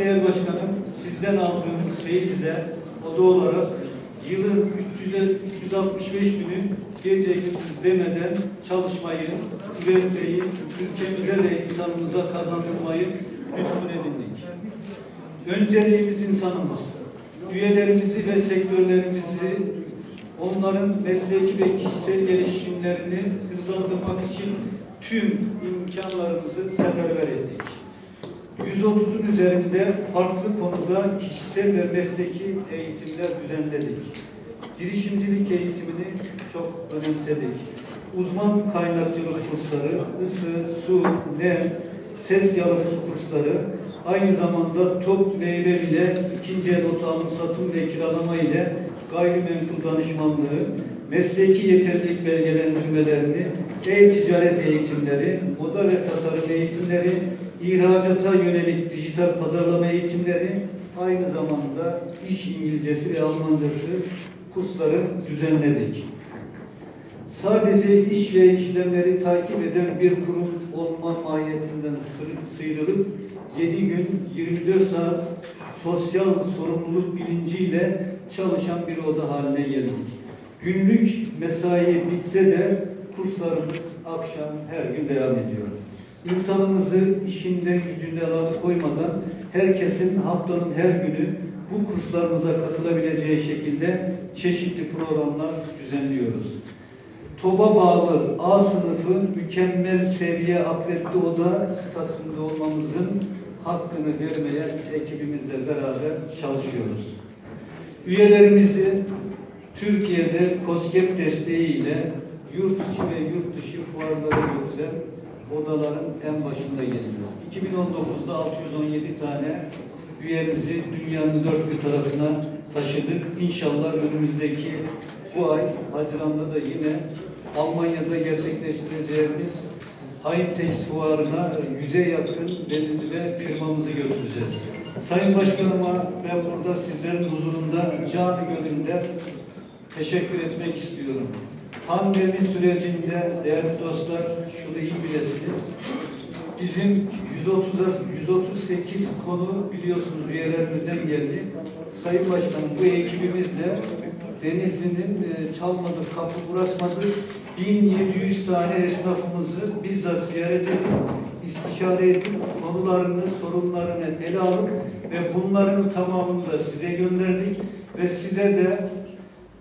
Değerli Başkanım, sizden aldığımız feyizle oda olarak yılın 300'e 365 günü gece gündüz demeden çalışmayı, üretmeyi, ülkemize ve insanımıza kazandırmayı düstur edindik. Önceliğimiz insanımız. Üyelerimizi ve sektörlerimizi onların mesleki ve kişisel gelişimlerini hızlandırmak için tüm imkanlarımızı seferber ettik. 130'un üzerinde farklı konuda kişisel ve mesleki eğitimler düzenledik. Girişimcilik eğitimini çok önemsedik. Uzman kaynakçılık kursları, ısı, su, nem, ses yalıtım kursları, aynı zamanda top meyve ile ikinci el not alım satım ve kiralama ile gayrimenkul danışmanlığı, mesleki yeterlilik belgelendirmelerini, e-ticaret eğitimleri, moda ve tasarım eğitimleri, ihracata yönelik dijital pazarlama eğitimleri, aynı zamanda iş İngilizcesi ve Almancası kursları düzenledik. Sadece iş ve işlemleri takip eden bir kurum olma mahiyetinden sı- sıyrılıp 7 gün 24 saat sosyal sorumluluk bilinciyle çalışan bir oda haline geldik. Günlük mesai bitse de kurslarımız akşam her gün devam ediyor. İnsanımızı işinden gücünden alıkoymadan herkesin haftanın her günü bu kurslarımıza katılabileceği şekilde çeşitli programlar düzenliyoruz. TOB'a bağlı A sınıfı mükemmel seviye akreditli oda statüsünde olmamızın hakkını vermeye ekibimizle beraber çalışıyoruz. Üyelerimizi Türkiye'de COSGAP desteğiyle yurt içi ve yurt dışı fuarlara götüren odaların en başında geliyoruz. 2019'da 617 tane üyemizi dünyanın dört bir tarafına taşıdık. İnşallah önümüzdeki bu ay Haziran'da da yine Almanya'da gerçekleştireceğimiz Haimtex fuarına yüze yakın Denizli ve firmamızı götüreceğiz. Sayın Başkanıma ben burada sizlerin huzurunda canı gönülden teşekkür etmek istiyorum. Pandemi sürecinde değerli dostlar şunu iyi bilesiniz. Bizim 130 138 konu biliyorsunuz üyelerimizden geldi. Sayın Başkanım bu ekibimizle Denizli'nin e, çalmadı, kapı bırakmadı 1700 tane esnafımızı bizzat ziyaret edip istişare edip konularını, sorunlarını ele alıp ve bunların tamamını da size gönderdik ve size de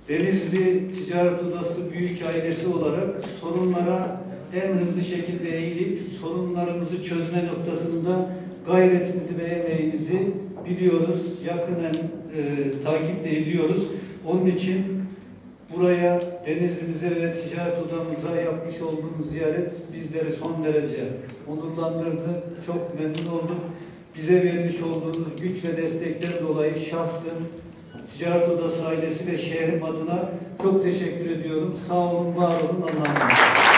Denizli Ticaret Odası Büyük Ailesi olarak sorunlara en hızlı şekilde eğilip sorunlarımızı çözme noktasında gayretinizi ve emeğinizi biliyoruz, yakinen e, takip de ediyoruz. Onun için buraya Denizli'mize ve ticaret odamıza yapmış olduğunuz ziyaret bizleri son derece onurlandırdı. Çok memnun olduk. Bize vermiş olduğunuz güç ve destekten dolayı şahsım, Ticaret Odası ailesi ve şehrim adına çok teşekkür ediyorum. Sağ olun, var olun, Allah'a emanet.